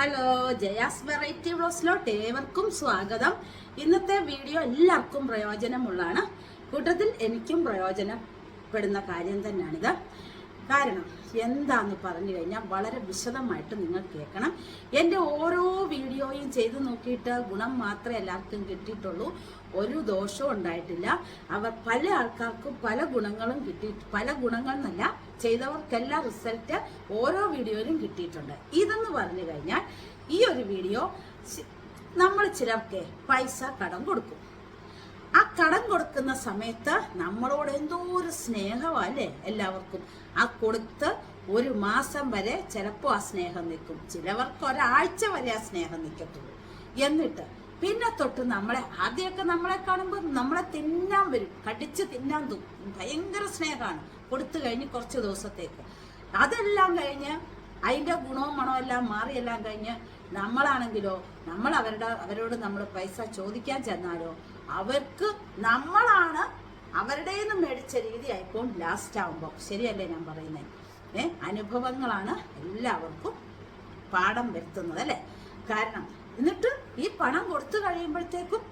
Hello Jaya's variety ബ്ലോസിലോട്ട് ഏവർക്കും സ്വാഗതം. ഇന്നത്തെ വീഡിയോ എല്ലാവർക്കും പ്രയോജനമുള്ളതാണ്. കൂട്ടത്തിൽ എനിക്കും പ്രയോജനപ്പെടുന്ന കാര്യം തന്നെയാണിത്. കാരണം എന്താന്ന് പറഞ്ഞു കഴിഞ്ഞാൽ വളരെ വിശദമായിട്ട് നിങ്ങൾ കേൾക്കണം. എന്റെ ഓരോ വീഡിയോയും ചെയ്തു നോക്കിയിട്ട് ഗുണം മാത്രമേ എല്ലാവർക്കും കിട്ടിയിട്ടുള്ളൂ. ഒരു ദോഷവും ഉണ്ടായിട്ടില്ല. അവർ പല ആൾക്കാർക്കും പല ഗുണങ്ങളും കിട്ടി പല ഗുണങ്ങൾ എന്നല്ല ചെയ്തവർക്കെല്ലാം റിസൾട്ട് ഓരോ വീഡിയോയിലും കിട്ടിയിട്ടുണ്ട്. ഇതെന്ന് പറഞ്ഞു കഴിഞ്ഞാൽ ഈ ഒരു വീഡിയോ നമ്മൾ ചിലർക്ക് പൈസ കടം കൊടുക്കും. ആ കടം കൊടുക്കുന്ന സമയത്ത് നമ്മളോട് എന്തോ ഒരു സ്നേഹമല്ലേ എല്ലാവർക്കും? ആ കൊടുത്ത് ഒരു മാസം വരെ ചിലപ്പോൾ ആ സ്നേഹം നിൽക്കും. ചിലവർക്ക് ഒരാഴ്ച വരെ ആ സ്നേഹം നിൽക്കത്തുള്ളൂ. എന്നിട്ട് പിന്നെ തൊട്ട് നമ്മളെ ആദ്യമൊക്കെ നമ്മളെ കാണുമ്പോൾ നമ്മളെ തിന്നാൻ വരും. കടിച്ച് തിന്നാൻ തോന്നും ഭയങ്കര സ്നേഹമാണ്. കൊടുത്തു കഴിഞ്ഞ് കുറച്ച് ദിവസത്തേക്ക്. അതെല്ലാം കഴിഞ്ഞ് അതിന്റെ ഗുണവും മണവും എല്ലാം മാറിയെല്ലാം കഴിഞ്ഞ് നമ്മളാണെങ്കിലോ നമ്മൾ അവരുടെ അവരോട് നമ്മൾ പൈസ ചോദിക്കാൻ ചെന്നാലോ അവർക്ക് നമ്മളാണ് അവരുടെ നിന്ന് മേടിച്ച ആയിപ്പോ ലാസ്റ്റ് ആകുമ്പോൾ ശരിയല്ലേ ഞാൻ പറയുന്നത് ഏ അനുഭവങ്ങളാണ് എല്ലാവർക്കും പാഠം വരുത്തുന്നത് അല്ലേ? കാരണം എന്നിട്ട് ഈ പണം കൊടുത്തു കഴിയുമ്പോഴത്തേക്കും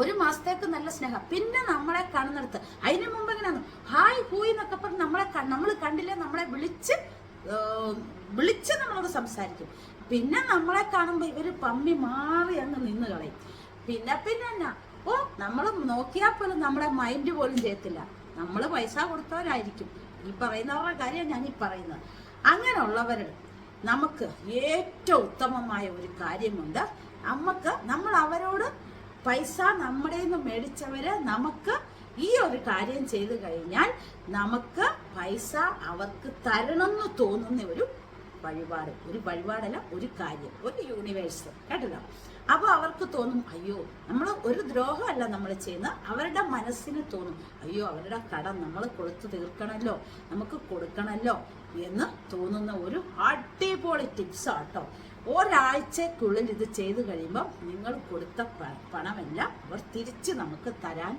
ഒരു മാസത്തേക്ക് നല്ല സ്നേഹം. പിന്നെ നമ്മളെ കാണുന്നിടത്ത് അതിന് മുമ്പ് എങ്ങനെയാണ്? ഹായ് ഹൂയ് എന്നൊക്കെ പറഞ്ഞ് നമ്മളെ നമ്മൾ കണ്ടില്ല? നമ്മളെ വിളിച്ച് വിളിച്ച് നമ്മളോട് സംസാരിക്കും. പിന്നെ നമ്മളെ കാണുമ്പോൾ ഇവർ പമ്മി മാറി അങ്ങ് നിന്ന് കളയും. പിന്നെ പിന്നെ എന്നാ ഓ നമ്മൾ നോക്കിയാൽ പോലും നമ്മളെ മൈൻഡ് പോലും ചെയ്യത്തില്ല. നമ്മൾ പൈസ കൊടുത്തവരായിരിക്കും. ഈ പറയുന്നവരുടെ കാര്യം ഞാൻ ഈ പറയുന്നത്. അങ്ങനെയുള്ളവരുടെ നമുക്ക് ഏറ്റവും ഉത്തമമായ ഒരു കാര്യമുണ്ട്. നമുക്ക് നമ്മൾ അവരോട് പൈസ നമ്മുടെ നിന്ന് മേടിച്ചവര് നമുക്ക് ഈ ഒരു കാര്യം ചെയ്തു കഴിഞ്ഞാൽ നമുക്ക് പൈസ അവർക്ക് തരണം എന്ന് തോന്നുന്ന ഒരു വഴിപാട്. ഒരു വഴിപാടല്ല ഒരു കാര്യം. ഒരു യൂണിവേഴ്സ് കേട്ടല്ലോ? അപ്പോൾ അവർക്ക് തോന്നും അയ്യോ നമ്മൾ ഒരു ദ്രോഹമല്ല നമ്മൾ ചെയ്യുന്ന അവരുടെ മനസ്സിന് തോന്നും അയ്യോ അവരുടെ കടം നമ്മൾ കൊടുത്തു തീർക്കണമല്ലോ നമുക്ക് കൊടുക്കണമല്ലോ എന്ന് തോന്നുന്ന ഒരു അടിപൊളി ടിപ്സ് ആട്ടോ. ഒരാഴ്ചക്കുള്ളിൽ ഇത് ചെയ്തു കഴിയുമ്പോൾ നിങ്ങൾ കൊടുത്ത പണമെല്ലാം അവർ തിരിച്ച് നമുക്ക് തരാൻ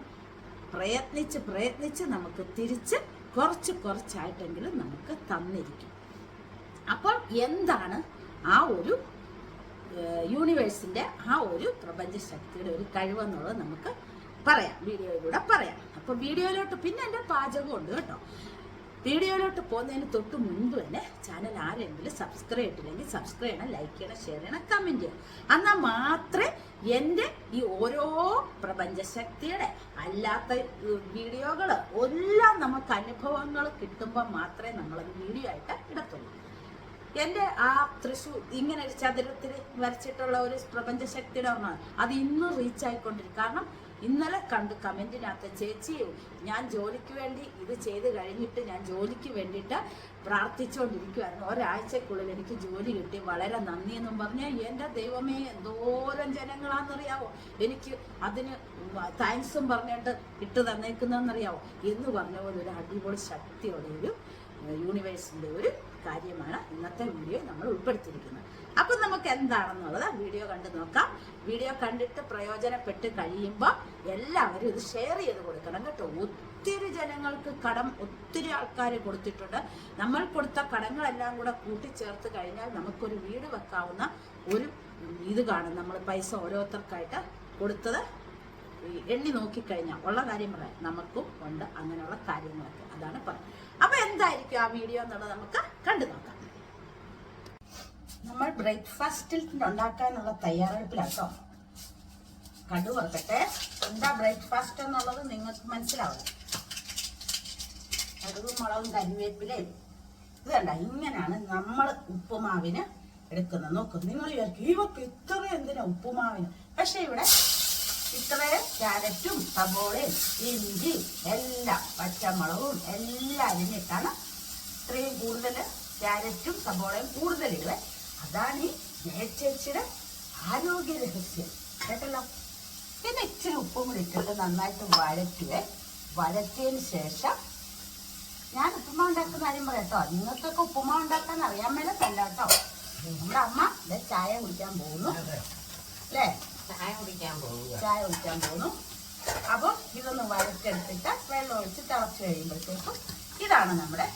പ്രയത്നിച്ച് പ്രയത്നിച്ച് നമുക്ക് തിരിച്ച് കുറച്ച് കുറച്ചായിട്ടെങ്കിലും നമുക്ക് തന്നിരിക്കും. അപ്പോൾ എന്താണ് ആ ഒരു യൂണിവേഴ്സിന്റെ ആ ഒരു പ്രപഞ്ച ശക്തിയുടെ ഒരു കഴിവെന്നുള്ളത് നമുക്ക് പറയാം വീഡിയോയിലൂടെ പറയാം. അപ്പൊ വീഡിയോയിലോട്ട് പിന്നെ എന്റെ പാചകം ഉണ്ട് കേട്ടോ. വീഡിയോയിലോട്ട് പോകുന്നതിന് തൊട്ട് മുൻപ് തന്നെ ചാനൽ ആരെങ്കിലും സബ്സ്ക്രൈബ് ചെയ്തില്ലെങ്കിൽ സബ്സ്ക്രൈബ് ചെയ്യണം ലൈക്ക് ചെയ്യണം ഷെയർ ചെയ്യണം കമന്റ് ചെയ്യണം. എന്നാൽ മാത്രമേ എന്റെ ഈ ഓരോ പ്രപഞ്ചശക്തിയുടെ അല്ലാത്ത വീഡിയോകൾ എല്ലാം നമുക്ക് അനുഭവങ്ങൾ കിട്ടുമ്പോൾ മാത്രമേ നമ്മളത് വീഡിയോ ആയിട്ട് ഇടത്തുള്ളൂ. എന്റെ ആ തൃശ്ശൂർ ഇങ്ങനെ ഒരു ചതുരത്തിൽ വരച്ചിട്ടുള്ള ഒരു പ്രപഞ്ചശക്തിയുടെ ഒന്നാണ് അത് ഇന്നും റീച്ച് ആയിക്കൊണ്ടിരിക്കും. കാരണം ഇന്നലെ കണ്ട് കമന്റിനകത്ത് ചേച്ചി ഞാൻ ജോലിക്ക് വേണ്ടി ഇത് ചെയ്ത് കഴിഞ്ഞിട്ട് ഞാൻ ജോലിക്ക് വേണ്ടിയിട്ട് പ്രാർത്ഥിച്ചുകൊണ്ടിരിക്കുമായിരുന്നു ഒരാഴ്ചക്കുള്ളിൽ എനിക്ക് ജോലി കിട്ടി. വളരെ നന്ദി എന്നും പറഞ്ഞാൽ എന്റെ ദൈവമേ എന്തോരം ജനങ്ങളാണെന്നറിയാവോ? എനിക്ക് അതിന് താങ്ക്സും പറഞ്ഞിട്ട് ഇട്ട് തന്നേക്കുന്നതെന്നറിയാവോ? എന്ന് പറഞ്ഞ പോലെ ഒരു അടിപൊളി ശക്തിയുള്ള ഒരു യൂണിവേഴ്സിന്റെ ഒരു കാര്യമാണ് ഇന്നത്തെ വീഡിയോ നമ്മൾ ഉൾപ്പെടുത്തിയിരിക്കുന്നത്. അപ്പം നമുക്ക് എന്താണെന്നുള്ളത് വീഡിയോ കണ്ടു നോക്കാം. വീഡിയോ കണ്ടിട്ട് പ്രയോജനപ്പെട്ട് കഴിയുമ്പോൾ എല്ലാവരും ഇത് ഷെയർ ചെയ്ത് കൊടുക്കണം കേട്ടോ. ഒത്തിരി ജനങ്ങൾക്ക് കടം ഒത്തിരി ആൾക്കാർ കൊടുത്തിട്ടുണ്ട്. നമ്മൾ കൊടുത്ത കടങ്ങളെല്ലാം കൂടെ കൂട്ടിച്ചേർത്ത് കഴിഞ്ഞാൽ നമുക്കൊരു വീട് വെക്കാവുന്ന ഒരു ഇത് കാണും. നമ്മൾ പൈസ ഓരോരുത്തർക്കായിട്ട് കൊടുത്തത് എണ്ണി നോക്കിക്കഴിഞ്ഞാൽ ഉള്ള കാര്യം പറയാം നമുക്കും ഉണ്ട്. അങ്ങനെയുള്ള കാര്യങ്ങളൊക്കെ. അതാണ് പറയുന്നത് അപ്പൊ എന്തായിരിക്കും ആ വീഡിയോ എന്നുള്ളത് നമുക്ക് കണ്ടു നോക്കാം. നമ്മൾ ബ്രേക്ക്ഫാസ്റ്റിൽ ഉണ്ടാക്കാനുള്ള തയ്യാറെടുപ്പിലാട്ടോ. കടു വറക്കട്ടെ എന്താ ബ്രേക്ക്ഫാസ്റ്റ് എന്നുള്ളത് നിങ്ങൾക്ക് മനസ്സിലാവും. കടുകും മുളകും കരിവേപ്പിലയും. ഇത് കണ്ട ഇങ്ങനെയാണ് നമ്മൾ ഉപ്പുമാവിന് എടുക്കുന്നത്. നോക്കും നിങ്ങൾ ഇവർക്ക് ഇവക്ക് ഇത്ര എന്തിനാ ഉപ്പുമാവിന്? പക്ഷെ ഇവിടെ ഇത്രയും ക്യാരറ്റും സബോളയും ഇഞ്ചി എല്ലാം പച്ചമുളകും എല്ലാം അരിഞ്ഞിട്ടാണ് ഇത്രയും കൂടുതൽ ക്യാരറ്റും സബോളയും കൂടുതലിടുവേ അതാണ് ഈ ജയച്ചേച്ചിയുടെ ആരോഗ്യ രഹസ്യം കേട്ടല്ലോ? പിന്നെ ഇച്ചിരി ഉപ്പും കൂടി ഇട്ടിട്ട് നന്നായിട്ട് വഴറ്റുവേ. വഴറ്റിയതിന് ശേഷം ഞാൻ ഉപ്പുമാ ഉണ്ടാക്കുന്ന കാര്യം പറയട്ടോ നിങ്ങൾക്കൊക്കെ ഉപ്പുമാ ഉണ്ടാക്കാൻ അറിയാൻ മേലത്തല്ല കേട്ടോ നമ്മുടെ അമ്മ ചായ കുടിക്കാൻ പോകുന്നു. അല്ലേ? ചായ കുടിക്കാൻ പോകുന്നു. അപ്പോൾ ഇതൊന്ന് വരച്ചെടുത്തിട്ട് വെള്ളം ഒഴിച്ച് തിളച്ച് കഴിയുമ്പോഴത്തേക്കും ഇതാണ് നമ്മുടെ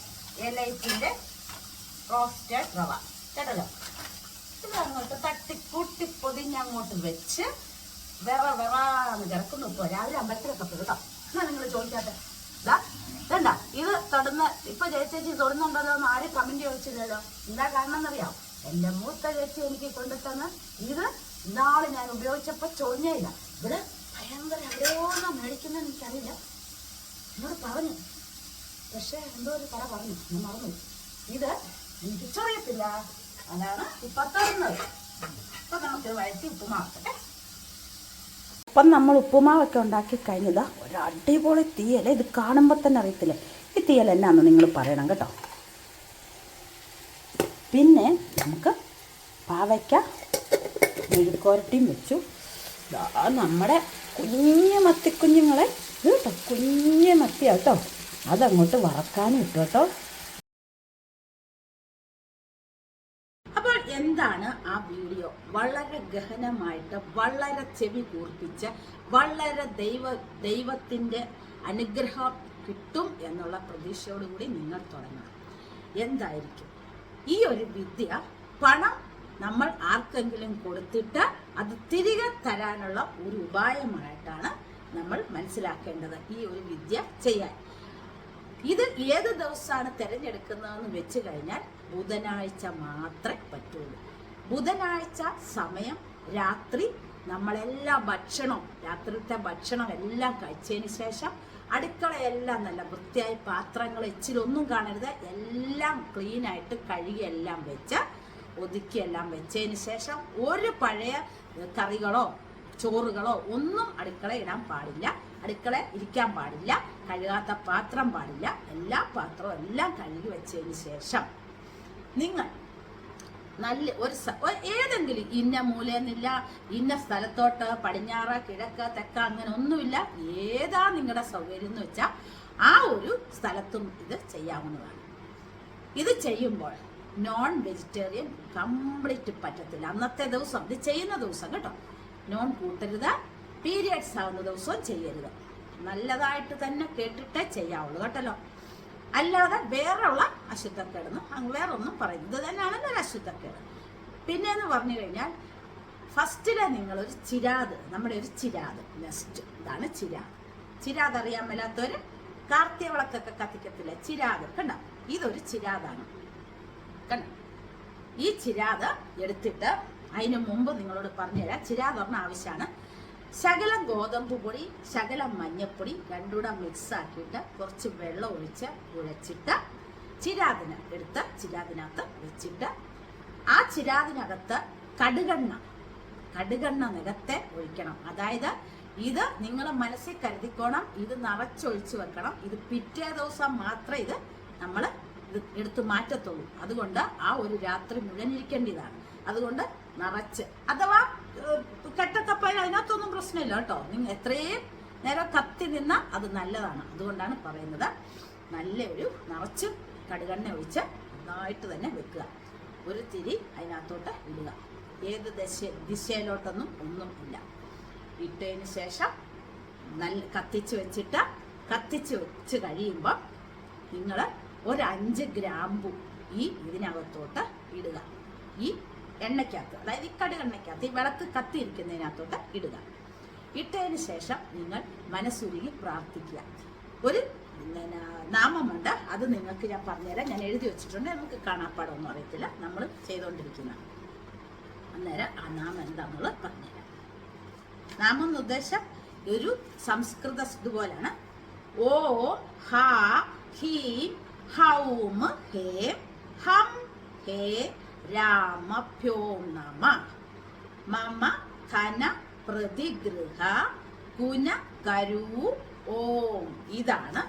എലൈറ്റിന്റെ റോസ്റ്റഡ് റവ. കേട്ടല്ലോ? ഇത് അങ്ങോട്ട് തട്ടി കൂട്ടി പൊതിഞ്ഞ് അങ്ങോട്ട് വെച്ച് വിറ വിറാന്ന് കിടക്കുന്നു ഇപ്പൊ രാവിലെ അമ്പലത്തിലൊക്കെ പോയി എന്നാ നിങ്ങൾ ചോദിക്കാത്ത? ഇതാ ഇതണ്ട ഇത് തൊടുന്ന ഇപ്പൊ ചേച്ചി തൊടുന്നുണ്ടല്ലോ എന്ന് ആരും കമന്റ് ചോദിച്ചില്ലല്ലോ? എന്താ കാരണം എന്നറിയാം എന്റെ മൂത്ത ചേച്ചി എനിക്ക് കൊണ്ടുത്തന്ന് ഇത് ഇന്നാൾ ഞാൻ ഉപയോഗിച്ചപ്പോ ചൊറിഞ്ഞേ ഇല്ല ഇവിടെ ഭയങ്കര എവിടെയോന്ന മേടിക്കുന്ന എനിക്കറിയില്ല. എന്നോട് പറഞ്ഞു. പക്ഷെ എന്തോ ഒരു കട പറഞ്ഞു. ഞാൻ മറന്നു. ഇത് എനിക്ക് ചൊറിയത്തില്ല. അതാണ് ഇപ്പൊ തരുന്നത്. അപ്പൊ നമുക്ക് വഴറ്റി ഉപ്പുമാക്കട്ടെ അപ്പം നമ്മൾ ഉപ്പുമാവൊക്കെ ഉണ്ടാക്കി കഴിഞ്ഞതാ ഒരു അടിപൊളി തീയല. ഇത് കാണുമ്പോൾ തന്നെ അറിയത്തില്ലേ? ഈ തീയല എന്നാന്ന് നിങ്ങൾ പറയണം കേട്ടോ. പിന്നെ നമുക്ക് പാവയ്ക്ക മെഴുക്കോരട്ടിയും വെച്ചു. ദാ നമ്മുടെ കുഞ്ഞു മത്തിക്കുഞ്ഞുങ്ങളെ കുഞ്ഞുങ്ങളെ കേട്ടോ കുഞ്ഞു മത്തിയാ കേട്ടോ അതങ്ങോട്ട് വറക്കാനും ഇട്ടു കേട്ടോ. അപ്പോൾ എന്താണ് ആ വീഡിയോ? വളരെ ഗഹനമായിട്ട് വളരെ ചെവി കൂർപ്പിച്ച് വളരെ ദൈവ ദൈവത്തിന്റെ അനുഗ്രഹം കിട്ടും എന്നുള്ള പ്രതീക്ഷയോടുകൂടി നിങ്ങൾ തുടങ്ങണം. എന്തായിരിക്കും? ഈ ഒരു വിദ്യ പണം നമ്മൾ ആർക്കെങ്കിലും കൊടുത്തിട്ട് അത് തിരികെ തരാനുള്ള ഒരു ഉപായമായിട്ടാണ് നമ്മൾ മനസ്സിലാക്കേണ്ടത് ഈ ഒരു വിദ്യ ചെയ്യാൻ. ഇത് ഏത് ദിവസമാണ് തിരഞ്ഞെടുക്കുന്നതെന്ന് വെച്ച് കഴിഞ്ഞാൽ ബുധനാഴ്ച മാത്രമേ പറ്റുള്ളൂ. ബുധനാഴ്ച സമയം രാത്രി നമ്മളെല്ലാ ഭക്ഷണവും രാത്രിത്തെ ഭക്ഷണം എല്ലാം കഴിച്ചതിന് ശേഷം അടുക്കളയെല്ലാം നല്ല വൃത്തിയായി പാത്രങ്ങൾ ഇച്ചിരി ഒന്നും കാണരുത് എല്ലാം ക്ലീനായിട്ട് കഴുകിയെല്ലാം വെച്ച് ഒതുക്കി എല്ലാം വെച്ചതിന് ശേഷം ഒരു പഴയ കറികളോ ചോറുകളോ ഒന്നും അടുക്കള ഇടാൻ പാടില്ല. അടുക്കള ഇരിക്കാൻ പാടില്ല. കഴുകാത്ത പാത്രം പാടില്ല. എല്ലാ പാത്രവും എല്ലാം കഴുകി വെച്ചതിന് ശേഷം നിങ്ങൾ നല്ല ഒരു ഏതെങ്കിലും ഇന്ന മൂലയെന്നില്ല ഇന്ന സ്ഥലത്തോട്ട് പടിഞ്ഞാറ് കിഴക്ക് തെക്ക അങ്ങനെ ഒന്നുമില്ല. ഏതാ നിങ്ങളുടെ സൗകര്യം എന്ന് വെച്ചാൽ ആ ഒരു സ്ഥലത്തും ഇത് ചെയ്യാവുന്നതാണ്. ഇത് ചെയ്യുമ്പോൾ നോൺ വെജിറ്റേറിയൻ കംപ്ലീറ്റ് പറ്റത്തില്ല. അന്നത്തെ ദിവസം ഇത് ചെയ്യുന്ന ദിവസം കേട്ടോ. നോൺ കൂട്ടരുത് പീരിയഡ്സ് ആവുന്ന ദിവസവും ചെയ്യരുത്. നല്ലതായിട്ട് തന്നെ കേട്ടിട്ടേ ചെയ്യാവുള്ളൂ കേട്ടല്ലോ. അല്ലാതെ വേറെയുള്ള അശുദ്ധക്കേടെന്ന് അങ്ങ് വേറെ ഒന്നും പറയുന്നത് ഇത് തന്നെയാണല്ലോ ഒരു അശുദ്ധക്കേട്. പിന്നെ എന്ന് പറഞ്ഞു കഴിഞ്ഞാൽ ഫസ്റ്റിലെ നിങ്ങളൊരു ചിരാത് നമ്മുടെ ഒരു ചിരാത് നെസ്റ്റ് ഇതാണ് ചിരാത്. ചിരാത് അറിയാൻ മേലാത്തവര് കാർത്തിക വിളക്കൊക്കെ കത്തിക്കത്തില്ല? ചിരാത് കണ്ടോ? ഇതൊരു ചിരാതാണ്. കണ്ടോ ഈ ചിരാത് എടുത്തിട്ട് അതിന് മുമ്പ് നിങ്ങളോട് പറഞ്ഞുതരാം. ചിരാത് പറഞ്ഞ ആവശ്യമാണ്. ശകലം ഗോതമ്പ് പൊടി ശകലം മഞ്ഞപ്പൊടി രണ്ടുകൂടെ മിക്സ് ആക്കിയിട്ട് കുറച്ച് വെള്ളം ഒഴിച്ച് കുഴച്ചിട്ട് ചിരാതിന് എടുത്ത് ചിരാതിനകത്ത് വെച്ചിട്ട് ആ ചിരാതിനകത്ത് കടുകെണ്ണ കടുകെണ്ണ നികത്തെ ഒഴിക്കണം. അതായത് ഇത് നിങ്ങൾ മനസ്സിൽ കരുതിക്കോണം ഇത് നിറച്ചൊഴിച്ചു വെക്കണം. ഇത് പിറ്റേ ദിവസം മാത്രം ഇത് നമ്മൾ എടുത്ത് മാറ്റത്തുള്ളൂ. അതുകൊണ്ട് ആ ഒരു രാത്രി മുഴുവൻ ഇരിക്കേണ്ടതാണ് അതുകൊണ്ട് നിറച്ച്. അഥവാ ഏഹ്, കെട്ടക്കപ്പായ അതിനകത്തൊന്നും പ്രശ്നമില്ല കേട്ടോ. നിങ്ങൾ എത്രയും നേരം കത്തി നിന്ന അത് നല്ലതാണ്. അതുകൊണ്ടാണ് പറയുന്നത് നല്ല ഒരു നിറച്ച് കടുകെണ്ണ ഒഴിച്ച് നന്നായിട്ട് തന്നെ വെക്കുക. ഒരു തിരി അതിനകത്തോട്ട് ഇടുക. ഏത് ദശ ദിശയിലോട്ടൊന്നും ഒന്നും ഇല്ല. ഇട്ടതിന് ശേഷം നല്ല കത്തിച്ച് വെച്ചിട്ട് കത്തിച്ച് വെച്ച് കഴിയുമ്പോൾ നിങ്ങൾ ഒരു ഗ്രാമ്പു ഈ ഇതിനകത്തോട്ട് ഇടുക. ഈ എണ്ണയ്ക്കകത്ത് അതായത് ഈ കടുകെണ്ണയ്ക്കകത്ത് ഈ വിളക്ക് കത്തിയിരിക്കുന്നതിനകത്തോട്ട് ഇടുക. ഇട്ടതിന് ശേഷം നിങ്ങൾ മനസ്സുരുകി പ്രാർത്ഥിക്കുക. ഒരു നാമമുണ്ട് അത് നിങ്ങൾക്ക് ഞാൻ പറഞ്ഞുതരാം. ഞാൻ എഴുതി വെച്ചിട്ടുണ്ട് നമുക്ക് കാണാപ്പാടൊന്നും അറിയത്തില്ല. നമ്മൾ ചെയ്തുകൊണ്ടിരിക്കുന്ന അന്നേരം ആ നാമം എന്താണെന്നുള്ളത് പറഞ്ഞുതരാം. നാമം എന്ന് ഉദ്ദേശം ഒരു സംസ്കൃത ഇതുപോലാണ്. ഓ ഹാ ഹീം ഹൗം ഹേ ഹം ഹേ രാമഭ്യോ നമ. മമ ധന പ്രതിഗൃഹ കുന കരൂ ഓം. ഇതാണ്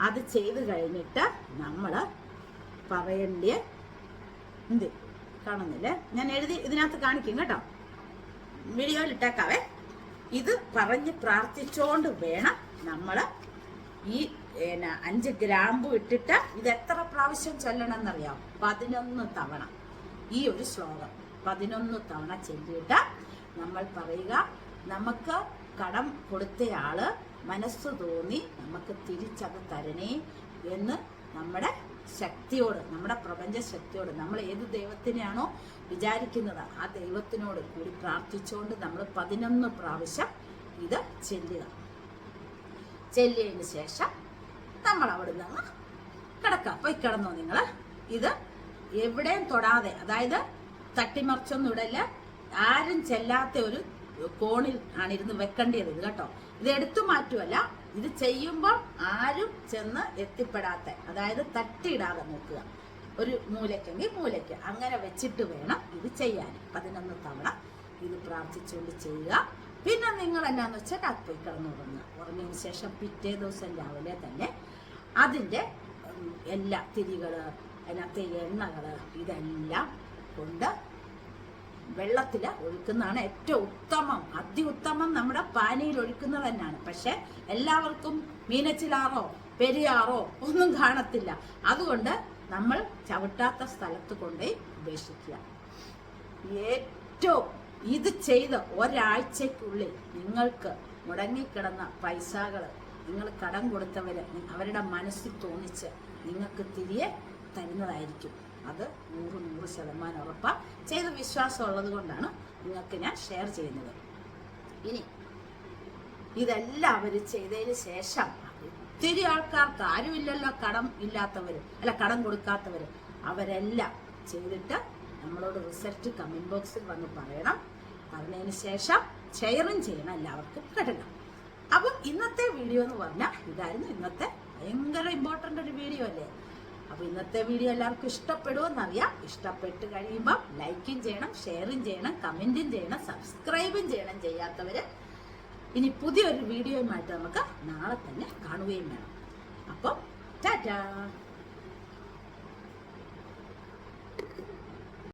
അത് ചെയ്തു കഴിഞ്ഞിട്ട് നമ്മൾ പറയേണ്ട എന്ത്? കാണുന്നില്ലേ? ഞാൻ എഴുതി ഇതിനകത്ത് കാണിക്കും കേട്ടോ. വീഡിയോയിൽ ഇട്ടേക്കാവേ. ഇത് പറഞ്ഞ് പ്രാർത്ഥിച്ചുകൊണ്ട് വേണം നമ്മൾ ഈ പിന്നെ അഞ്ച് ഗ്രാമ്പു ഇട്ടിട്ട് ഇത് എത്ര പ്രാവശ്യം ചൊല്ലണം എന്നറിയാം പതിനൊന്ന് തവണ. ഈ ഒരു ശ്ലോകം പതിനൊന്ന് തവണ ചൊല്ലിയിട്ട് നമ്മൾ പറയുക നമുക്ക് കടം കൊടുത്തയാൾ മനസ്സ് തോന്നി നമുക്ക് തിരിച്ചത് തരണേ എന്ന് നമ്മുടെ ശക്തിയോട് നമ്മുടെ പ്രപഞ്ച ശക്തിയോട് നമ്മൾ ഏത് ദൈവത്തിനെയാണോ വിചാരിക്കുന്നത് ആ ദൈവത്തിനോട് കൂടി പ്രാർത്ഥിച്ചുകൊണ്ട് നമ്മൾ പതിനൊന്ന് പ്രാവശ്യം ഇത് ചെല്ലുക. ചെല്ലിയതിന് ശേഷം നമ്മൾ അവിടെ നിന്ന് കിടക്കാം. പോയി കിടന്നോ നിങ്ങൾ ഇത് എവിടെയും തൊടാതെ അതായത് തട്ടിമറിച്ചൊന്നും ഇടല്ല ആരും ചെല്ലാത്ത ഒരു കോണിൽ ആണ് ഇരുന്ന് വെക്കേണ്ടത് ഇത് കേട്ടോ. ഇത് എടുത്തു മാറ്റുമല്ല ഇത് ചെയ്യുമ്പോൾ ആരും ചെന്ന് എത്തിപ്പെടാത്ത അതായത് തട്ടിയിടാതെ നോക്കുക. ഒരു മൂലയ്ക്കെങ്കിൽ മൂലയ്ക്ക്. അങ്ങനെ വെച്ചിട്ട് വേണം ഇത് ചെയ്യാൻ. പതിനൊന്ന് തവണ ഇത് പ്രാർത്ഥിച്ചുകൊണ്ട് ചെയ്യുക. പിന്നെ നിങ്ങൾ എന്നാന്ന് വെച്ചാൽ അത് പോയി കിടന്നു ഉറങ്ങുക ഉറങ്ങിയതിന് ശേഷം പിറ്റേ ദിവസം രാവിലെ തന്നെ അതിന്റെ എല്ലാ തിരികൾ അതിനകത്തെ എണ്ണകൾ ഇതെല്ലാം കൊണ്ട് വെള്ളത്തിൽ ഒഴുക്കുന്നതാണ് ഏറ്റവും ഉത്തമം. അത്യുത്തമം നമ്മുടെ പാനയിൽ ഒഴുക്കുന്നത് തന്നെയാണ്. പക്ഷെ എല്ലാവർക്കും മീനച്ചിലാറോ പെരിയാറോ ഒന്നും കാണത്തില്ല. അതുകൊണ്ട് നമ്മൾ ചവിട്ടാത്ത സ്ഥലത്ത് കൊണ്ടേ ഉപേക്ഷിക്കുക. ഏറ്റവും ഇത് ചെയ്ത് ഒരാഴ്ചക്കുള്ളിൽ നിങ്ങൾക്ക് മുടങ്ങിക്കിടന്ന പൈസകൾ നിങ്ങൾ കടം കൊടുത്തവർ അവരുടെ മനസ്സിൽ തോന്നിച്ച് നിങ്ങൾക്ക് തിരികെ തരുന്നതായിരിക്കും. അത് നൂറ് നൂറ് ശതമാനം ഉറപ്പാണ് ചെയ്ത വിശ്വാസം ഉള്ളത് കൊണ്ടാണ് നിങ്ങൾക്ക് ഞാൻ ഷെയർ ചെയ്യുന്നത്. ഇനി ഇതെല്ലാം അവർ ചെയ്തതിന് ശേഷം ഒത്തിരി ആൾക്കാർക്ക് ആരുമില്ലല്ലോ കടം ഇല്ലാത്തവർ അല്ല കടം കൊടുക്കാത്തവർ അവരെല്ലാം ചെയ്തിട്ട് നമ്മളോട് റിസൾട്ട് കമന്റ് ബോക്സിൽ വന്ന് പറയണം. പറഞ്ഞതിന് ശേഷം ഷെയറും ചെയ്യണം എല്ലാവർക്കും. കേട്ടല്ലോ? അപ്പം ഇന്നത്തെ വീഡിയോ എന്ന് പറഞ്ഞാൽ ഇതായിരുന്നു ഇന്നത്തെ ഭയങ്കര ഇമ്പോർട്ടന്റ് ഒരു വീഡിയോ അല്ലേ? അപ്പോൾ ഇന്നത്തെ വീഡിയോ എല്ലാവർക്കും ഇഷ്ടപ്പെടുമെന്നറിയാം ഇഷ്ടപ്പെട്ട് കഴിയുമ്പം ലൈക്കും ചെയ്യണം ഷെയറും ചെയ്യണം കമന്റും ചെയ്യണം സബ്സ്ക്രൈബും ചെയ്യണം ചെയ്യാത്തവർ ഇനി പുതിയൊരു വീഡിയോയുമായിട്ട് നമുക്ക് നാളെ തന്നെ കാണുകയും വേണം. അപ്പം ടാറ്റാ!